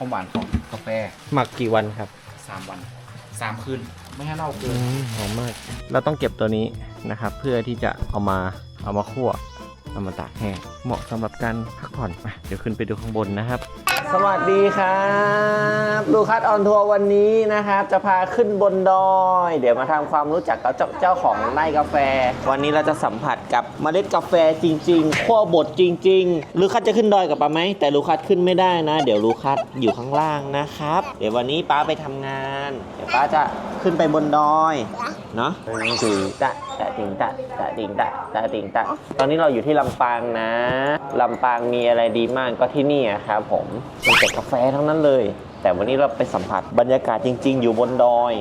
ความหวานของกาแฟหมักกี่วันครับ3วัน3คืน ไม่ให้เน่าเกิอืนมหอมมาก เราต้องเก็บตัวนี้นะครับ เพื่อที่จะเอามาเอามาคั่วเอามาตากแห้งเหมาะสำหรับการพักผ่อนไปเดี๋ยวขึ้นไปดูข้างบนนะครับ สวัสดีครับลูคัสออนทัวร์วันนี้นะครับ จะพาขึ้นบนดอย เดี๋ยวมาทำความรู้จักกับเจ้าเจ้าของไร่กาแฟ วันนี้เราจะสัมผัสกับเมล็ดกาแฟจริงๆคั่วบดจริงๆลูคัสจะขึ้นดอยกับป้าไหมแต่ลูคัสขึ้นไม่ได้นะ เดี๋ยวลูคัสอยู่ข้างล่างนะครับ เดี๋ยววันนี้ป้าไปทำงาน เดี๋ยวป้าจะขึ้นไปบนดอยเนาะติงตะตะติงตะตะติงตะตะติงตะ ตอนนี้เราอยู่ที่ลำปางนะ ลำปางมีอะไรดีมากก็ที่นี่อะครับผมมีแต่กาแฟทั้งนั้นเลย แต่วันนี้เราไปสัมผัสบรรยากาศจริง ๆ อยู่บนดอย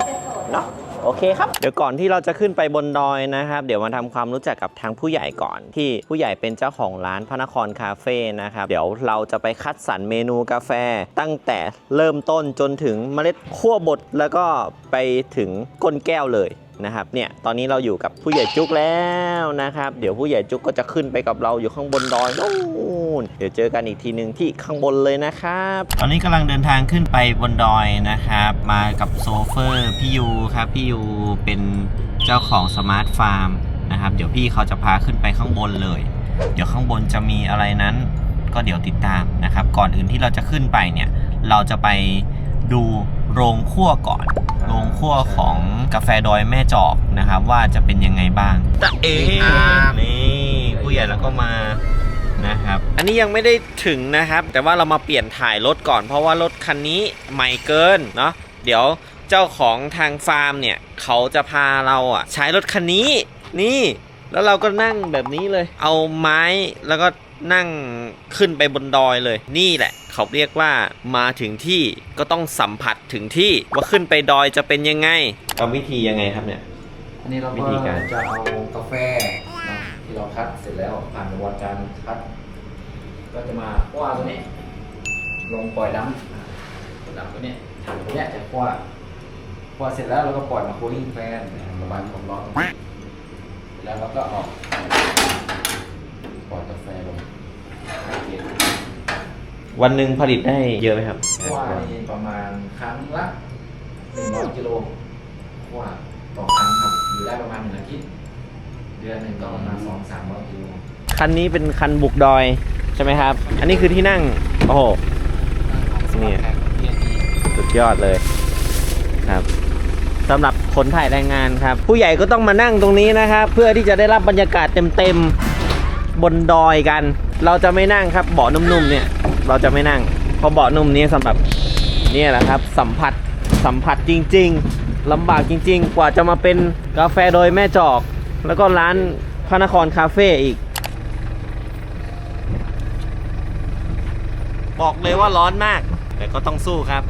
เนาะโอเคครับ เดี๋ยวก่อนที่เราจะขึ้นไปบนดอยนะครับ เดี๋ยวมาทำความรู้จักกับทางผู้ใหญ่ก่อน ที่ผู้ใหญ่เป็นเจ้าของร้านพระนครคาเฟ่นะครับ เดี๋ยวเราจะไปคัดสรรเมนูกาแฟ ตั้งแต่เริ่มต้นจนถึงเมล็ดคั่วบดแล้วก็ไปถึงก้นแก้วเลย นะครับเนี่ยตอนนี้เราอยู่กับผู้ใหญ่จุกแล้วนะครับ เดี๋ยวผู้ใหญ่จุกก็จะขึ้นไปกับเราอยู่ข้างบนดอยนู่นเดี๋ยวเจอกันอีกทีหนึ่งที่ข้างบนเลยนะครับ ตอนนี้กำลังเดินทางขึ้นไปบนดอยนะครับ มากับโซเฟอร์พี่ยูครับพี่ยูเป็นเจ้าของสมาร์ทฟาร์มนะครับ เดี๋ยวพี่เขาจะพาขึ้นไปข้างบนเลย เดี๋ยวข้างบนจะมีอะไรนั้น ก็เดี๋ยวติดตามนะครับ ก่อนอื่นที่เราจะขึ้นไปเนี่ยเราจะไปดู โรงคั่วก่อน โรงคั่วของกาแฟดอยแม่จอกนะครับ ว่าจะเป็นยังไงบ้างตะเอนี่ผู้ใหญ่แล้วก็มานะครับ อันนี้ยังไม่ได้ถึงนะครับ แต่ว่าเรามาเปลี่ยนถ่ายรถก่อน เพราะว่ารถคันนี้ใหม่เกินเนาะเดี๋ยวเจ้าของทางฟาร์มเนี่ย เขาจะพาเราอะ ใช้รถคันนี้ นี่ แล้วเราก็นั่งแบบนี้เลย เอาไม้แล้วก็ นั่งขึ้นไปบนดอยเลย นี่แหละ เขาเรียกว่ามาถึงที่ก็ต้องสัมผัสถึงที่ว่าขึ้นไปดอยจะเป็นยังไงกรรมวิธียังไงครับเนี่ย อันนี้เราวิก็ธีการ จะเอากาแฟนะที่เราคัดเสร็จแล้วผ่านกระบวนการคัด ก็จะมาคว้าตัวนี้ ลงปล่อยดำดำตัวเนี้ยถังตัวเนี้ยจะคว้าคว้าเสร็จแล้วเราก็ปล่อยมาคูลิ่งแฟนระบายความร้อนแล้วเราก็ออกปล่อยกาแฟลงเย็น วันหนึ่งผลิตได้เยอะไหมครับว่านี่ประมาณครั้งละหนึ่งร้อยกิโลว่าต่อครั้งครับอยู่ได้ประมาณหนึ่งอาทิตย์เดือนหนึ่งก็ประมาณสองสามร้อยกิโลคันนี้เป็นคันบุกดอยใช่ไหมครับ อันนี้คือที่นั่ง โอ้โห นี่ สุดยอดเลยครับสำหรับคนถ่ายแรงงานครับ ผู้ใหญ่ก็ต้องมานั่งตรงนี้นะครับเพื่อที่จะได้รับบรรยากาศเต็มๆบนดอยกัน เราจะไม่นั่งครับเบาะนุ่มๆเนี่ย เราจะไม่นั่ง เพราะเบาะนุ่มนี้สำหรับนี่แหละครับ สัมผัสสัมผัสจริง ๆลำบากจริง ๆ กว่าจะมาเป็นกาแฟโดยแม่จอก แล้วก็ร้านพระนครคาเฟ่อีก บอกเลยว่าร้อนมาก แต่ก็ต้องสู้ครับ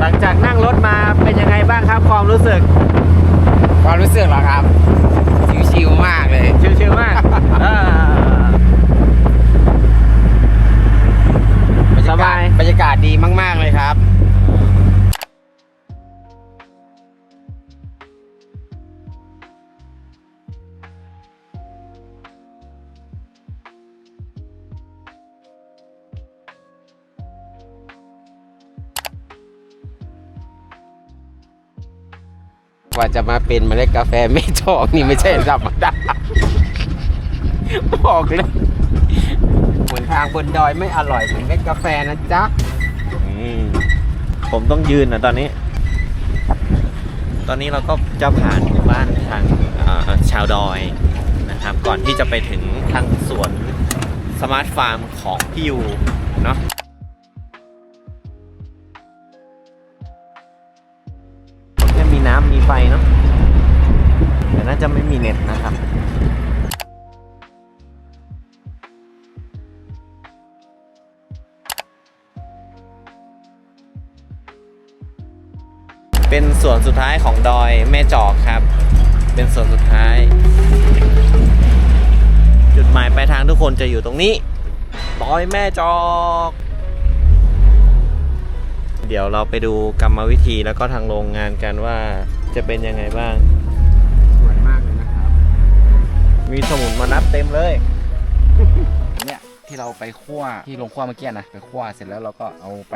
หลังจากนั่งรถมาเป็นยังไงบ้างครับความรู้สึก ความรู้สึกเหรอครับ ชิวๆมากเลยชิวๆมากเออบรรสยากาบาศยบรรยากาศดีมาก ๆ เลยครับ ว่าจะมาเป็นเมล็ดกาแฟไม่จอกนี่ไม่ใช่ธรรมดาบอกเลยหนทางบนดอยไม่อร่อยเหมือนเมล็ดกาแฟนะจ๊ะผมต้องยืนนะตอนนี้ ตอนนี้เราก็จะผ่านหมู่บ้านทางชาวดอยนะครับ ก่อนที่จะไปถึงทางสวนสมาร์ทฟาร์มของพี่ยู มีน้ำมีไฟเนาะแต่น่าจะไม่มีเน็ตนะครับ เป็นส่วนสุดท้ายของดอยแม่จอกครับ เป็นส่วนสุดท้าย จุดหมายปลายทางทุกคนจะอยู่ตรงนี้ดอยแม่จอกเดี๋ยวเราไปดูกรรมวิธีแล้วก็ทางโรงงานกันว่า จะเป็นยังไงบ้าง สวยมากเลยนะครับ มีสมุนมานับเต็มเลย เนี่ยที่เราไปคั่วที่ลงคั่วเมื่อกี้นะไปคั่วเสร็จแล้วเราก็เอาไป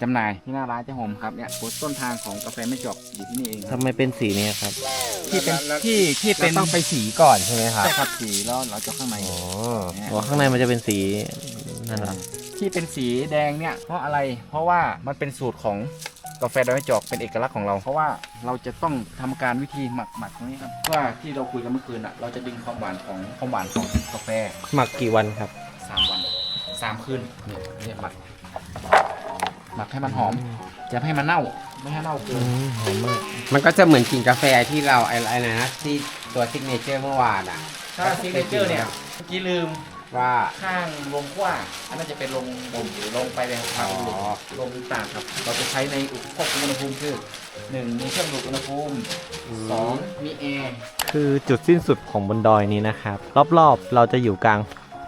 จำหน่ายที่หน้าร้านเจ้าโฮมครับเนี่ยต้นทางของกาแฟไม่จบอยู่ที่นี่เองคทำรับไมเป็นสีนี้ครับ ที่เป็นที่ที่เป็นเราต้องไปสีก่อนใช่ไหมครับ ใช่ครับสีแล้วเราจะข้างใน อ๋ออ๋อข้างในมันจะเป็นสีนั่นเหรอ ที่เป็นสีแดงเนี่ยเพราะอะไร เพราะว่ามันเป็นสูตรของ กาแฟดอยจอกเป็นเอกลักษณ์ของเรา เพราะว่าเราจะต้องทำการวิธีหมักหมักตรงนี้ครับว่าที่เราคุยกันเมื่อคืนอะเราจะดึงความหวานของความหวานของกาแฟหมักกี่วันครับสามวันสามคืนเนี่ยเนี่ยหมักหมักให้มันหอมจะให้มันเน่าไม่ให้เน่าเกิอืนมหอมมากมันก็จะเหมือนกลิ่นกาแฟที่เราไอ้ไอ้นะที่ตัวซิกเนเจอร์เมื่อวานอะถ้าซิกเนเจอร์เนี่ยเมื่อกี้ลืม ว่า ข้างลงกว้างอันนั้นจะเป็นลงบ่มหรือลงไปเลยครับอ๋อ ลงต่างครับ เราจะใช้ในควบคุมอุณหภูมิคือหนึ่งมีเครื่องดูดอุณหภูมิสองมีแอร์คือจุดสิ้นสุดของบนดอยนี้นะครับ รอบๆ เราจะอยู่กลาง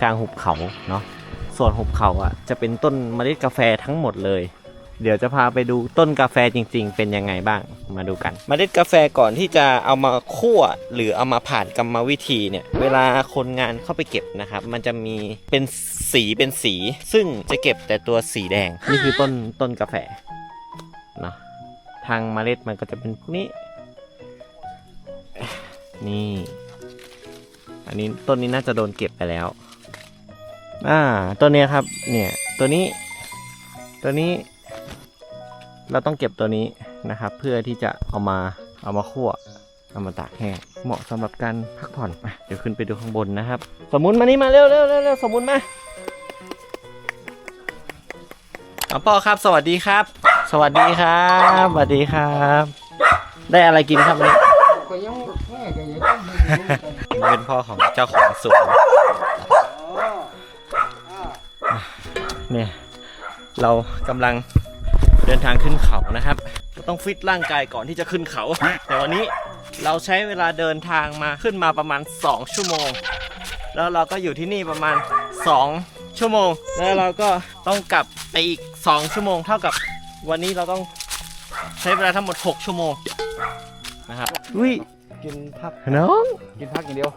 กลางหุบเขาเนาะส่วนหุบเขาอะจะเป็นต้นเมล็ดกาแฟทั้งหมดเลย เดี๋ยวจะพาไปดูต้นกาแฟจริง ๆ เป็นยังไงบ้างมาดูกันเมล็ดกาแฟก่อนที่จะเอามาคั่วหรือเอามาผ่านกรรมวิธีเนี่ยเวลาคนงานเข้าไปเก็บนะครับ มันจะมีเป็นสีเป็นสี ซึ่งจะเก็บแต่ตัวสีแดง นี่คือต้นต้นกาแฟเนาะทางเมล็ดมันก็จะเป็นพวกนี้ นี่ อันนี้ต้นนี้น่าจะโดนเก็บไปแล้วอ่าต้นเนี้ยครับ เนี่ยตัวนี้ ตัวนี้ เราต้องเก็บตัวนี้นะครับ เพื่อที่จะเอามาเอามาคั่วเอามาตากแห้งเหมาะสำหรับการพักผ่อนอะเดี๋ยวขึ้นไปดูข้างบนนะครับ สมุนมานี่มาเร็วเร็วเร็วเร็วสมุนมาเอาพ่อครับ สวัสดีครับ สวัสดีครับสวัสดีครับ ได้อะไรกินครับวันนี้ก็ยังแค่ก็ยังต้องนี่เป็นพ่อของเจ้าของสวนเนี่ยเรากำลังเดินทางขึ้นเขานะครับเราต้องฟิตร่างกายก่อนที่จะขึ้นเขา แต่วันนี้เราใช้เวลาเดินทางมาขึ้นมาประมาณ 2 ชั่วโมง แล้วเราก็อยู่ที่นี่ประมาณ 2 ชั่วโมง แล้วเราก็ต้องกลับไปอีก 2 ชั่วโมง เท่ากับวันนี้เราต้องใช้เวลาทั้งหมด 6 ชั่วโมงนะครับวิกินพักน้องกินพักอย่างเดียว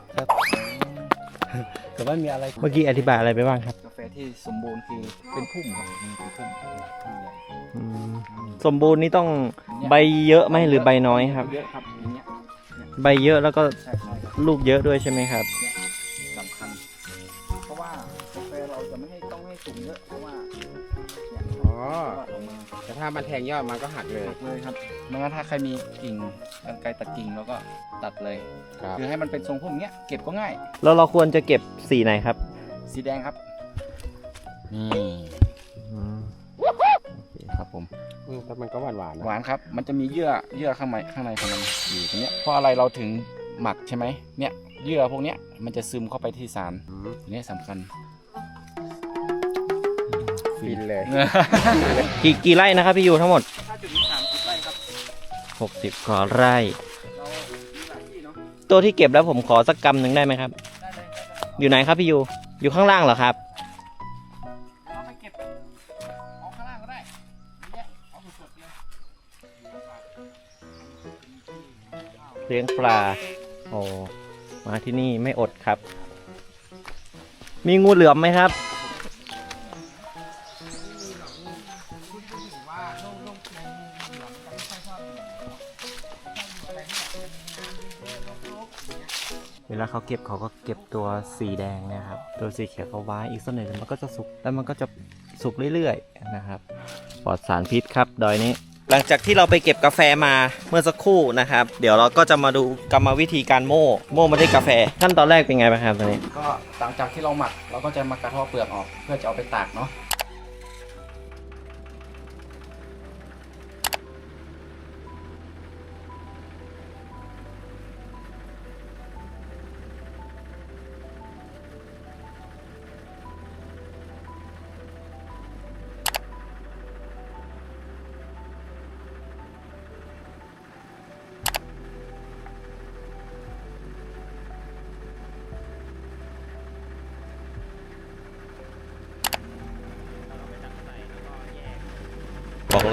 แต่ว่ามีอะไรเมื่อกี้อธิบายอะไรไปบ้างครับกาแฟที่สมบูรณ์คือเป็นพุ่มครับนี่เป็นพุ่มพุ่มใหญ่สมบูรณ์นี่ต้องใบเยอะไหมหรือใบน้อยครับ เยอะครับอย่างเงี้ยใบเยอะแล้วก็ใช่ใช่ครับลูกเยอะด้วยใช่ไหมครับ สำคัญ เพราะว่ากาแฟเราจะไม่ให้ต้องให้สูงเยอะเพราะว่าเนี่ยอ๋อ ก็ออกมาแต่ถ้ามันแทงยอดมันก็หักเลยหักเลยครับไม่งั้นถ้าใครมีกิ่งกรรไกรตัดกิ่งเราก็ตัดเลย ครับ คือให้มันเป็นทรงพุ่มเงี้ยเก็บก็ง่าย แล้วเราควรจะเก็บสีไหนครับ สีแดงครับ นี่โอเคครับผมอืมแต่มันก็หวานหวานๆนะหวานครับ มันจะมีเยื่อเยื่อข้างในข้างในของมันอยู่ตรงเนี้ยเพราะอะไรเราถึงหมักใช่ไหมเนี่ยเยื่อพวกเนี้ยมันจะซึมเข้าไปที่สารอืมอันนี้สำคัญ ฟินเลย กี่กี่ไร่นะครับพี่ยูทั้งหมด ถ้าจุดนี้สามสิบไร่ครับ 60กว่าไร่ เรามีหลายที่เนาะ ตัวที่เก็บแล้วผมขอสักกำหนึ่งได้ไหมครับ ได้เลยได้เลยอยู่ไหนครับพี่ยูอยู่ข้างล่างเหรอครับ เลี้ยงปลา โอ้มาที่นี่ไม่อดครับ มีงูเหลือมไหมครับ เวลาเขาเก็บเขาก็เก็บตัวสีแดงนะครับ ตัวสีเขียวเขาไว้อีกสักหน่อยมันก็จะสุกแล้วมันก็จะสุกเรื่อยๆนะครับ ปลอดสารพิษครับ ดอยนี้ หลังจากที่เราไปเก็บกาแฟมาเมื่อสักครู่นะครับ เดี๋ยวเราก็จะมาดูกรรมวิธีการโม่โม่มาด้กาแฟขั้นตอนแรกเป็นไงบ้างครับตอนนี้ ก็หลังจากที่เราหมักเราก็จะมากระเทาะเปลือกออก เพื่อจะเอาไปตากเนาะ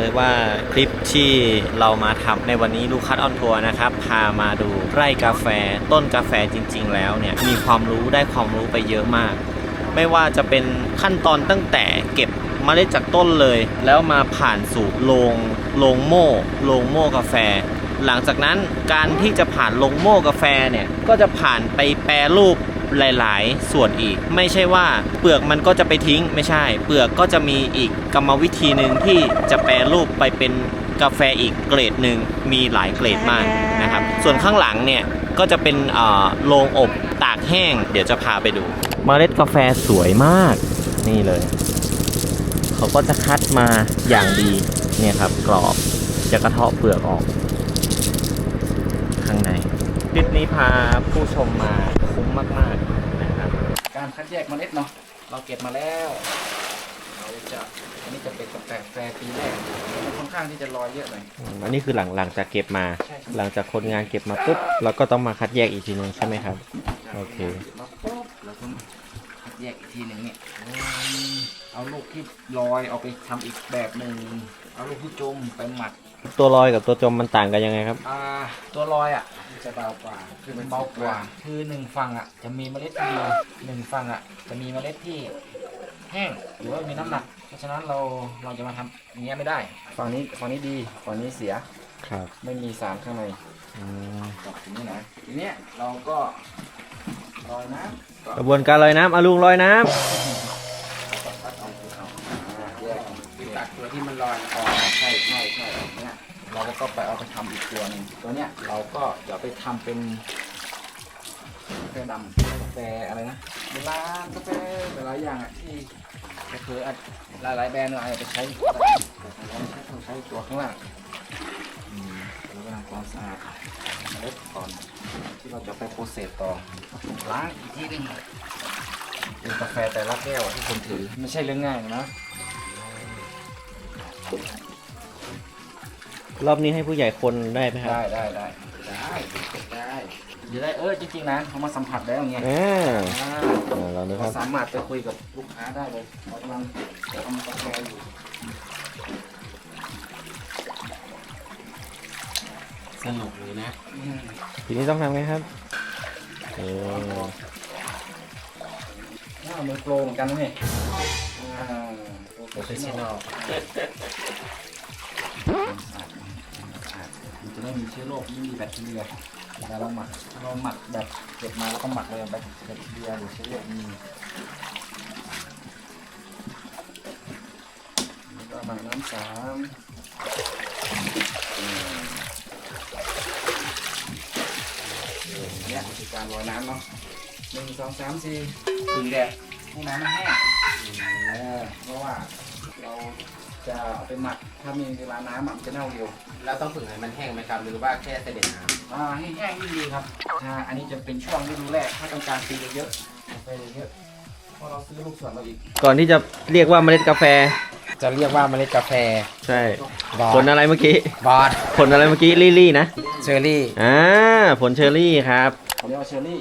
เลยว่าคลิปที่เรามาทำในวันนี้ลูกคัดออนทัวร์นะครับ พามาดูไร่กาแฟ ต้นกาแฟจริง ๆ แล้วเนี่ย มีความรู้ได้ความรู้ไปเยอะมาก ไม่ว่าจะเป็นขั้นตอนตั้งแต่เก็บเมล็ดจากต้นเลย แล้วมาผ่านสู่โรงโรงโม่โรงโม่กาแฟ หลังจากนั้นการที่จะผ่านโรงโม่กาแฟเนี่ยก็จะผ่านไปแปรรูป หลาย ๆ ส่วนอีก ไม่ใช่ว่าเปลือกมันก็จะไปทิ้งไม่ใช่ เปลือกก็จะมีอีกกรรมวิธีหนึ่งที่จะแปรรูปไปเป็นกาแฟอีกเกรดหนึ่งมีหลายเกรดมากนะครับ ส่วนข้างหลังเนี่ยก็จะเป็นเอ่อโรงอบตากแห้ง เดี๋ยวจะพาไปดูเมล็ดกาแฟสวยมาก นี่เลย เขาก็จะคัดมาอย่างดีเนี่ยครับกรอบจะกระเทาะเปลือกออก ข้างในคลิปนี้พาผู้ชมมาคุ้ มมากๆนะครับการคัดแยกเมล็ดเนาะเราเก็บมาแล้วเราจะอันนี้จะเป็นกาแฟแฟปีแรกมันค่อนข้างที่จะลอยเยอะหน่อย อืมอันนี้คือหลังหลังจากเก็บมา ใช่ครับ หลังจากคนงานเก็บมาปุ๊บเราก็ต้องมาคัดแยกอีกทีนึงใช่ไหมครับ โอเค แล้วปุ๊บเราต้องคัดแยกอีกทีหนึ่งเนี่ยเอาลูกที่ลอยเอาไปทำอีกแบบหนึ่งเอาลูกที่จมไปหมัก ตัวลอยกับตัวจมมันต่างกันยังไงครับ อ่าตัวลอยอะ จะเบากว่า คือมันเบากว่า คือหนึ่งฝั่งอะ จะมีเมล็ดที่เดียวหนึ่งฝั่งอะ จะมีเมล็ดที่แห้งหรือว่ามีน้ำหนัก เพราะฉะนั้นเราเราจะมาทำอย่างเงี้ยไม่ได้ ฝั่งนี้ฝั่งนี้ดีฝั่งนี้เสีย ครับไม่มีสารข้างในอืมกับทีนี้นะทีเนี้ยเราก็ลอยน้ำก็กระบวนการลอยน้ำอาลุงลอยน้ำพัดเอาเอาอ่าแยกคือตักตัวที่มันลอยอ๋อใช่ใช่ใช่แบบเนี้ย เราก็ไปเอาไปทำอีกตัวหนึ่งตัวเนี้ยเราก็เดี๋ยวไปทำเป็นกาแฟดำกาแฟอะไรนะเวลากาแฟหลายอย่างอะที่เผื่อๆอาจหลายแบรนด์เราอาจจะไปใช้แต่ของเราใช้ต้องใช้ตัวข้างล่างอืมแล้วก็ทำความสะอาดเล็ดก่อนที่เราจะไปโปรเซสต่อล้างอีกทีหนึงเป็นกาแฟแต่ละแก้วที่คนถือไม่ใช่เรื่องง่ายนะ รอบนี้ให้ผู้ใหญ่คนได้ไหมครับได้ได้ได้ได้ได้เดี๋ยวได้เออจริงๆนะเขามาสัมผัสได้อย่างเงี้ยอ่าอ่าอ่าลองดูคเขารับสามารถไปคุยกับลูกค้าได้เลยเขากำลังทำกาแฟอยู่สนุกเลยนะ อืมทีนี้ต้องทำไงครับเออน่ามือโปรเหมือนกันนะนี่อ่าโปรเฟชชั่นอลมันจะ ไม่มีเชื้อโรคไม่มีแบคทีเรียเวลาเราหมักเราหมักแบบเก็บมาแล้วก็หมักเลยแบคทีเรียหรือเชื้อโรคมีแล้วก็หมักน้ำสามเนี่ยคือการลอยน้ำเนาะหนึ่งสองสามสี่ถึงแดดให้น้ำมันแห้งเพราะว่าเรา จะเอาไปหมักถ้ามีเวลาน้ำอะมันจะเน่าเร็วแล้วต้องฝึกให้มันแห้งไหมครับ หรือว่าแค่เสด็จน้อ่าให้แห้งยิ่งดีครับถ้าอันนี้จะเป็นช่วงฤดูแรกถ้าต้องการปีเยอะๆไปเยอะๆเพราะเราซื้อลูกส่วนเราอีก ก่อนที่จะเรียกว่าเมล็ดกาแฟำจะเรียกว่าเมล็ดกาแฟใช่บอผดลอะไรเมื่อกี้ บอดผลอะไรเมื่อกี้ลี่ลี่นะเชอร์รี่อ่าผลเชอร์รี่ครับเขาเรียกว่าเชอร์รี่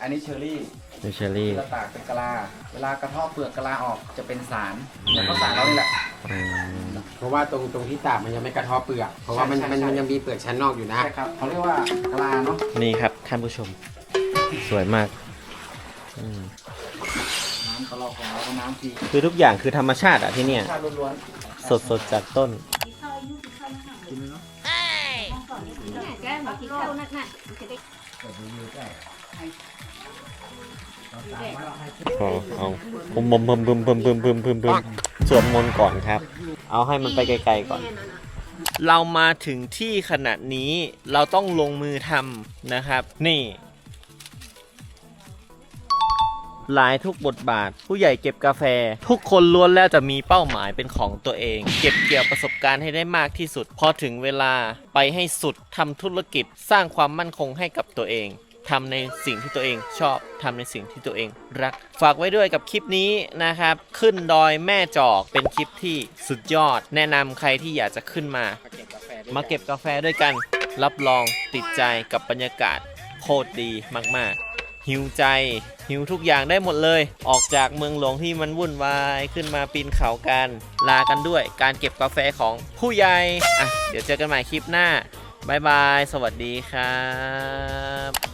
อันนี้เชอร์รี่ เป็นเชอร์รี่ที่เราตากเป็นกะลา เวลากระเทาะเปลือกกะลาออกจะเป็นสารเหมือนข้าวสารเรานี่แหละ อืมเพราะว่าตรงตรงที่ตากมันยังไม่กระเทบเปลือก เพราะว่ามันใช่ใช่มันใช่ มันยังมีเปลือกชั้นนอกอยู่นะ ใช่ครับเขาเรียกว่ากะลาเนาะนี่ครับท่านผู้ชม สวยมากอืมน้ำกระรอกของเราก็น้ำฟรีคือทุกอย่างคือธรรมชาติอะที่เนี่ย ชาติล้วนสดสดๆจากต้นกินเลยเนาะ แก้มกินข้าวนักหนักจะได้เปิดดูๆได้ พอเอาบุมบุมบุมบุมบุมบุมบุมบุมบุมสวดมนต์ก่อนครับ เอาให้มันไปไกลๆก่อน เรามาถึงที่ขนาดนี้เราต้องลงมือทำนะครับ นี่ หลายทุกบทบาท ผู้ใหญ่เก็บกาแฟ ทุกคนล้วนแล้วจะมีเป้าหมายเป็นของตัวเอง เก็บเกี่ยวประสบการณ์ให้ได้มากที่สุด พอถึงเวลาไปให้สุดทำธุรกิจสร้างความมั่นคงให้กับตัวเอง ทำในสิ่งที่ตัวเองชอบทำในสิ่งที่ตัวเองรัก ฝากไว้ด้วยกับคลิปนี้นะครับ ขึ้นดอยแม่จอกเป็นคลิปที่สุดยอด แนะนำใครที่อยากจะขึ้นมา มาเก็บกาแฟด้วยกัน รับรองติดใจกับบรรยากาศโคตรดีมาก ๆ หิวใจ หิวทุกอย่างได้หมดเลย ออกจากเมืองหลวงที่มันวุ่นวายขึ้นมาปีนเขากัน ลากันด้วยการเก็บกาแฟของผู้ใหญ่อะเดี๋ยวเจอกันใหม่คลิปหน้าบายบาย สวัสดีครับ